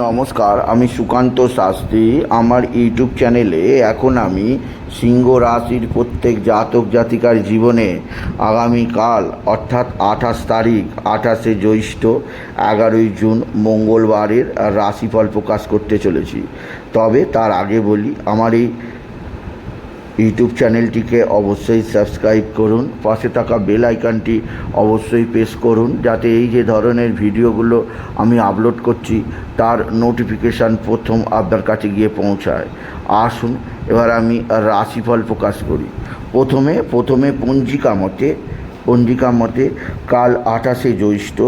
নমস্কার, আমি সুকান্ত শাস্ত্রী। আমার ইউটিউব চ্যানেলে এখন আমি সিংহ রাশির প্রত্যেক জাতক জাতিকার জীবনে আগামীকাল, অর্থাৎ আঠাশ তারিখ, আঠাশে জ্যৈষ্ঠ, এগারোই জুন, মঙ্গলবারের রাশিফল প্রকাশ করতে চলেছি। তবে তার আগে বলি, আমার এই ইউটিউব চ্যানেলটিকে অবশ্যই সাবস্ক্রাইব করুন, পাশে থাকা বেল আইকনটি অবশ্যই প্রেস করুন, যাতে এই যে ধরনের ভিডিওগুলো আমি আপলোড করছি, তার নোটিফিকেশান প্রথম আপনার কাছে গিয়ে পৌঁছায়। আসুন, এবার আমি রাশিফল প্রকাশ করি। প্রথমে প্রথমে পঞ্জিকা মতে পঞ্জিকা মতে কাল আঠাশে জ্যৈষ্ঠ,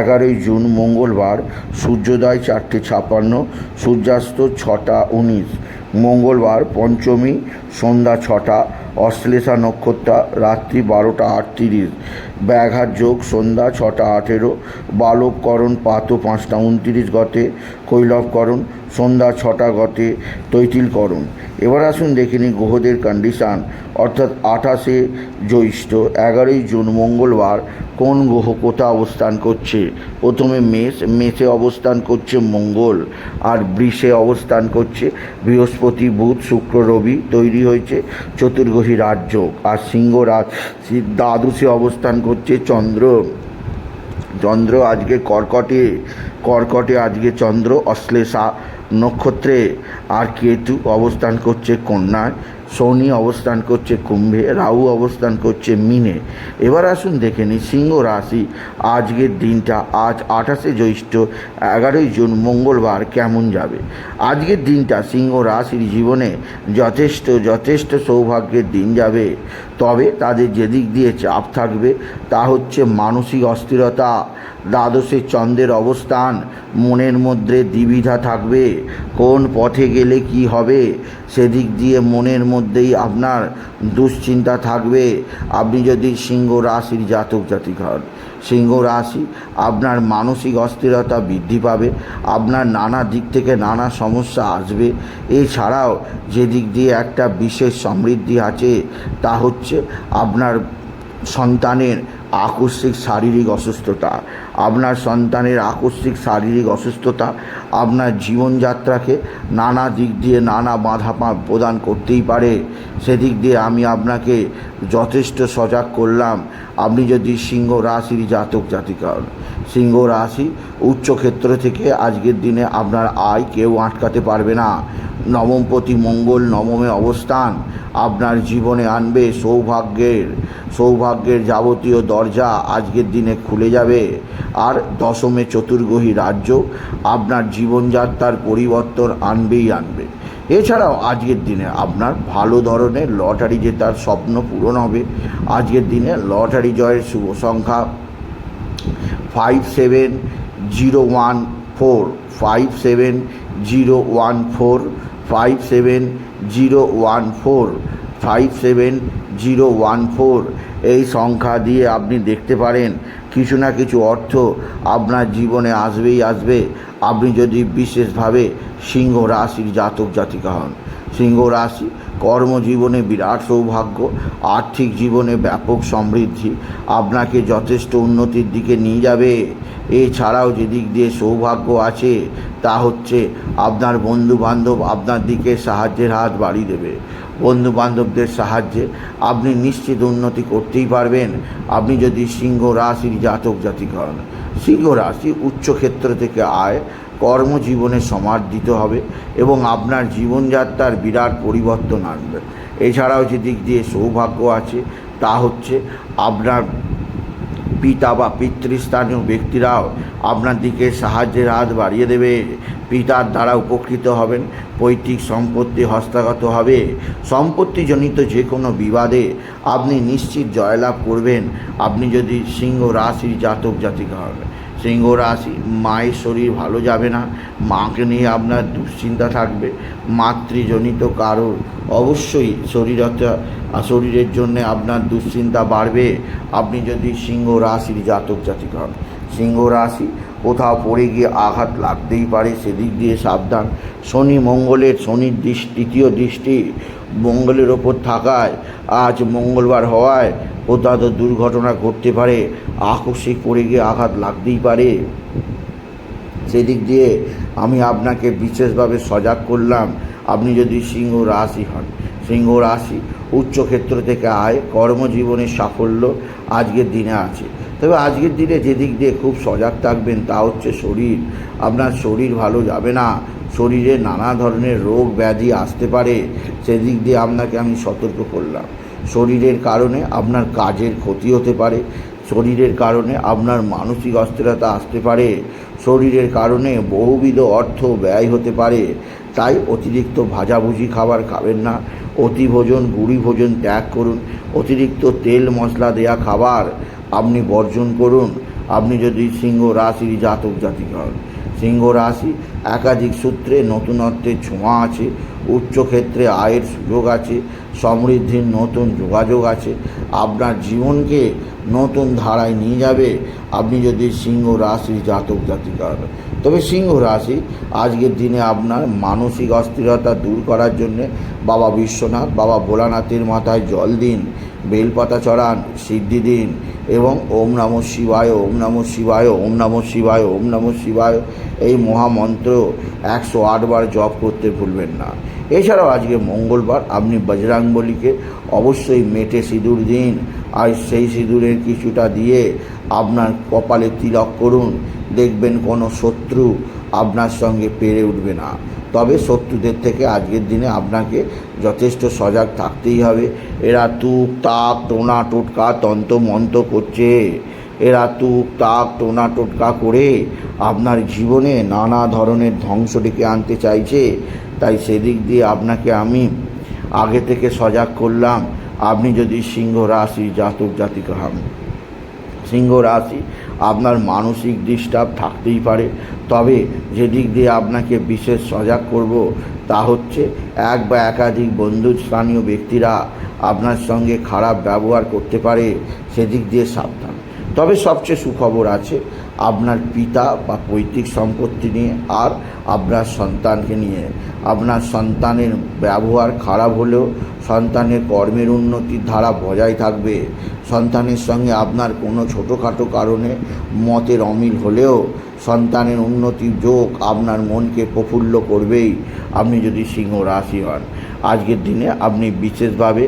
এগারোই জুন মঙ্গলবার, সূর্যোদয় চারটে ছাপান্ন সূর্যাস্ত ছটা উনিশ মঙ্গলবার পঞ্চমী সন্ধ্যা ছটা, অশ্লেষা নক্ষত্রা, রাত্রি বারোটা আটত্রিশ। ব্যাঘাত যোগ সন্ধ্যা ছটা আঠেরো, বালবকরণ পাত পাঁচটা উনত্রিশ গতে কৈলবকরণ সন্ধ্যা ছটা গতে, তৈতিলকরণ। এবার আসুন দেখে নিই গ্রহদের কন্ডিশান অর্থাৎ আঠাশে জ্যৈষ্ঠ, এগারোই জুন মঙ্গলবার কোন গ্রহ কোথা অবস্থান করছে? প্রথমে মেষ, মেষে অবস্থান করছে মঙ্গল, আর বৃষে অবস্থান করছে বৃহস্পতি, বুধ, শুক্র, রবি তৈরি হয়েছে চতুর্গ্রহী রাজ্য, আর সিংহ রাশি দ্বাদশে অবস্থান করছে চন্দ্র। চন্দ্র আজকে কর্কটে কর্কটে আজকে চন্দ্র, অশ্লেষা নক্ষত্রে আর কেতু অবস্থান করছে কন্যায় শনি অবস্থান করছে কুম্ভে, রাহু অবস্থান করছে মিনে। এবার আসুন দেখে নিই সিংহ রাশি। আজকের দিনটা, আজ আঠাশে জ্যৈষ্ঠ, এগারোই জুন, মঙ্গলবার কেমন যাবে? আজকের দিনটা সিংহ রাশির জীবনে যথেষ্ট যথেষ্ট সৌভাগ্যের দিন যাবে। তবে তাদের যেদিক দিয়ে চাপ থাকবে, তা হচ্ছে মানসিক অস্থিরতা, দ্বাদশে চন্দ্রের অবস্থান, মনের মধ্যে দ্বিবিধা থাকবে, কোন পথে গেলে কি হবে, সেদিক দিয়ে মনের মধ্যেই আপনার দুশ্চিন্তা থাকবে। আপনি যদি সিংহ রাশির জাতক জাতিক হন, সিংহ রাশি আপনার মানসিক অস্থিরতা বৃদ্ধি পাবে, আপনার নানা দিক থেকে নানা সমস্যা আসবে। এছাড়াও যে দিক দিয়ে একটা বিশেষ সমৃদ্ধি আছে, তা হচ্ছে আপনার সন্তানের আকস্মিক শারীরিক অসুস্থতা। আপনার সন্তানের আকস্মিক শারীরিক অসুস্থতা, আপনার জীবনযাত্রাকে নানা দিক দিয়ে নানা বাধা প্রদান করতেই পারে। সেদিক দিয়ে আমি আপনাকে যথেষ্ট সজাগ করলাম। আপনি যদি সিংহ রাশির জাতক জাতিকা হন, সিংহ রাশি উচ্চক্ষেত্র থেকে আজকের দিনে আপনার আয় কেউ আটকাতে পারবে না। নবমপতি মঙ্গল, নবমে অবস্থান। আপনার জীবনে আনবে সৌভাগ্যের সৌভাগ্যের যাবতীয় দরজা আজকের দিনে খুলে যাবে। আর দশমে চতুর্গহী রাজ্য, আপনার জীবনযাত্রার পরিবর্তন আনবেই আনবে। এছাড়াও আজকের দিনে আপনার ভালো ধরনের লটারি জেতার স্বপ্ন পূরণ হবে। আজকের দিনে লটারি জয়ের শুভ সংখ্যা five seven zero one four five seven zero one four five seven zero one four five seven zero one four এই সংখ্যা দিয়ে আপনি দেখতে পারেন। কিছু না কিছু অর্থ আপনার জীবনে আসবেই আসবে। আপনি যদি বিশেষভাবে সিংহ রাশির জাতক জাতিকা হন, সিংহ রাশি কর্মজীবনে বিরাট সৌভাগ্য, আর্থিক জীবনে ব্যাপক সমৃদ্ধি, আপনাকে যথেষ্ট উন্নতির দিকে নিয়ে যাবে। এছাড়াও যেদিক দিয়ে সৌভাগ্য আছে, তা হচ্ছে আপনার বন্ধু বান্ধব আপনার দিকে সাহায্যের হাত বাড়িয়ে দেবে। বন্ধু বান্ধবদের সাহায্যে আপনি নিশ্চিত উন্নতি করতেই পারবেন। আপনি যদি সিংহ রাশির জাতক জাতিক হন, সিংহ রাশি উচ্চক্ষেত্র থেকে আয়, কর্মজীবনে সমার্জিত হবে এবং আপনার জীবনযাত্রার বিরাট পরিবর্তন আনবে এছাড়াও যে দিক দিয়ে সৌভাগ্য আছে, তা হচ্ছে আপনার পিতা বা পিতৃস্থানীয় ব্যক্তিরাও আপনার দিকে সাহায্যের হাত বাড়িয়ে দেবে। পিতার দ্বারা উপকৃত হবেন, পৈতৃক সম্পত্তি হস্তগত হবে। সম্পত্তিজনিত যে কোনো বিবাদে আপনি নিশ্চিত জয়লাভ করবেন। আপনি যদি সিংহ রাশির জাতক জাতিকা হবেন। সিংহ রাশি মায়ের শরীর ভালো যাবে না, মাকে নিয়ে আপনার দুশ্চিন্তা থাকবে, মাতৃজনিত কারণ অবশ্যই শরীরতা শরীরের জন্য আপনার দুশ্চিন্তা বাড়বে। আপনি যদি সিংহ রাশির জাতক জাতিক হন সিংহ রাশি কোথাও পড়ে গিয়ে আঘাত লাগতেই পারে, সেদিক দিয়ে সাবধান। শনি মঙ্গলের, শনির দৃষ্টি, তৃতীয় দৃষ্টি মঙ্গলের ওপর থাকায়, আজ মঙ্গলবার হওয়ায় কোথাও তো দুর্ঘটনা ঘটতে পারে। আকস্মিক পড়ে গিয়ে আঘাত লাগতেই পারে। সেদিক দিয়ে আমি আপনাকে বিশেষভাবে সজাগ করলাম। আপনি যদি সিংহ রাশি হন, সিংহ রাশি উচ্চক্ষেত্র থেকে আয় কর্মজীবনের সাফল্য আজকের দিনে আছে। তবে আজকের দিনে যেদিক দিয়ে খুব সজাগ থাকবেন তা হচ্ছে শরীর। আপনার শরীর ভালো যাবে না শরীরে নানা ধরনের রোগ ব্যাধি আসতে পারে, সেদিক দিয়ে আপনাকে আমি সতর্ক করলাম। শরীরের কারণে আপনার কাজের ক্ষতি হতে পারে, শরীরের কারণে আপনার মানসিক অস্থিরতা আসতে পারে, শরীরের কারণে বহুবিধ অর্থ ব্যয় হতে পারে, তাই অতিরিক্ত ভাজাভুজি খাবার খাবেন না অতি ভোজন গুড়ি ভোজন ত্যাগ করুন, অতিরিক্ত তেল মশলা দেয়া খাবার আপনি বর্জন করুন, আপনি যদি সিংহ রাশির জাতক জাতিক হন। সিংহ রাশি, একাধিক সূত্রে নতুনত্বের ছোঁয়া আছে, উচ্চক্ষেত্রে আয়ের সুযোগ আছে, সমৃদ্ধির নতুন যোগাযোগ আছে, আপনার জীবনকে নতুন ধারায় নিয়ে যাবে, আপনি যদি সিংহ রাশির জাতক জাতিকা হন তবে সিংহ রাশি, আজকের দিনে আপনার মানসিক অস্থিরতা দূর করার জন্যে বাবা বিশ্বনাথ, বাবা ভোলানাথের মাথায় জল দিন। বেলপাতা চড়ান, সিদ্ধি দিন এবং ওম নম শিবায়, ওম নম শিবায়, ওম নম শিবায়, ওম নম শিবায় এই মহামন্ত্র একশো আটবার জপ করতে ভুলবেন না। এছাড়াও আজকে মঙ্গলবার আপনি বজরাঙ্গবলীকে অবশ্যই মেটে সিঁদুর দিন। আর সেই সিঁদুরের কিছুটা দিয়ে আপনার কপালে তিলক করুন। দেখবেন কোনো শত্রু আপনার সঙ্গে পেরে উঠবে না। তবে শত্রুদের থেকে আজকের দিনে আপনাকে যথেষ্ট সজাগ থাকতেই হবে। এরা তুক, তাক, টোনা, টোটকা তন্ত্র মন্ত্র করছে। এরা তুক, তাক, টোনা, টোটকা করে আপনার জীবনে নানা ধরনের ধ্বংস ডেকে আনতে চাইছে। তাই সেদিক দিয়ে আপনাকে আমি আগে থেকে সজাগ করলাম। আপনি যদি সিংহ রাশি জাতক জাতিকা হন, সিংহ রাশি আপনার মানসিক ডিস্টার্ব থাকতেই পারে। তবে যেদিক দিয়ে আপনাকে বিশেষ সজাগ করব, তা হচ্ছে এক বা একাধিক বন্ধু স্থানীয় ব্যক্তিরা আপনার সঙ্গে খারাপ ব্যবহার করতে পারে, সেদিক দিয়ে সাবধান। তবে সবচেয়ে সুখবর আছে, আপনার পিতা বা পৈতৃক সম্পত্তি নিয়ে আর আপনার সন্তানকে নিয়ে। আপনার সন্তানের ব্যবহার খারাপ হলেও সন্তানের কর্মের উন্নতির ধারা বজায় থাকবে। সন্তানের সঙ্গে আপনার কোনো ছোটোখাটো কারণে মতের অমিল হলেও সন্তানের উন্নতির যোগ আপনার মনকে প্রফুল্ল করবেই। আপনি যদি সিংহ রাশি হন, আজকের দিনে আপনি বিশেষভাবে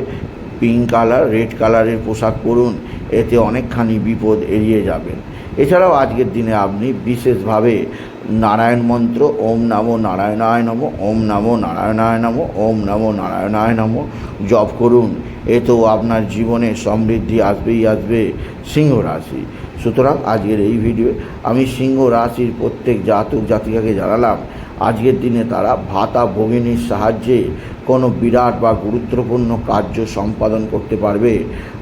পিঙ্ক কালার রেড কালারের পোশাক পরুন, এতে অনেকখানি বিপদ এড়িয়ে যাবেন। এছাড়াও আজকের দিনে আপনি বিশেষভাবে নারায়ণ মন্ত্র, ওম নমো নারায়ণায় নম, ওম নমো নারায়ণায় নম, ওম নমো নারায়ণায় নম, জপ করুন। এতেও আপনার জীবনে সমৃদ্ধি আসবেই আসবে সিংহ রাশি। সুতরাং আজকের এই ভিডিও আমি সিংহ রাশির প্রত্যেক জাতক জাতিকাকে জানালাম, আজকের দিনে তারা ভাতা ভগিনীর সাহায্যে কোনো বিরাট বা গুরুত্বপূর্ণ কার্য সম্পাদন করতে পারবে।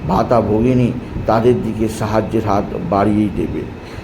ভাতা ভগিনী তাদের দিকে সাহায্যের হাত বাড়িয়েই দেবে।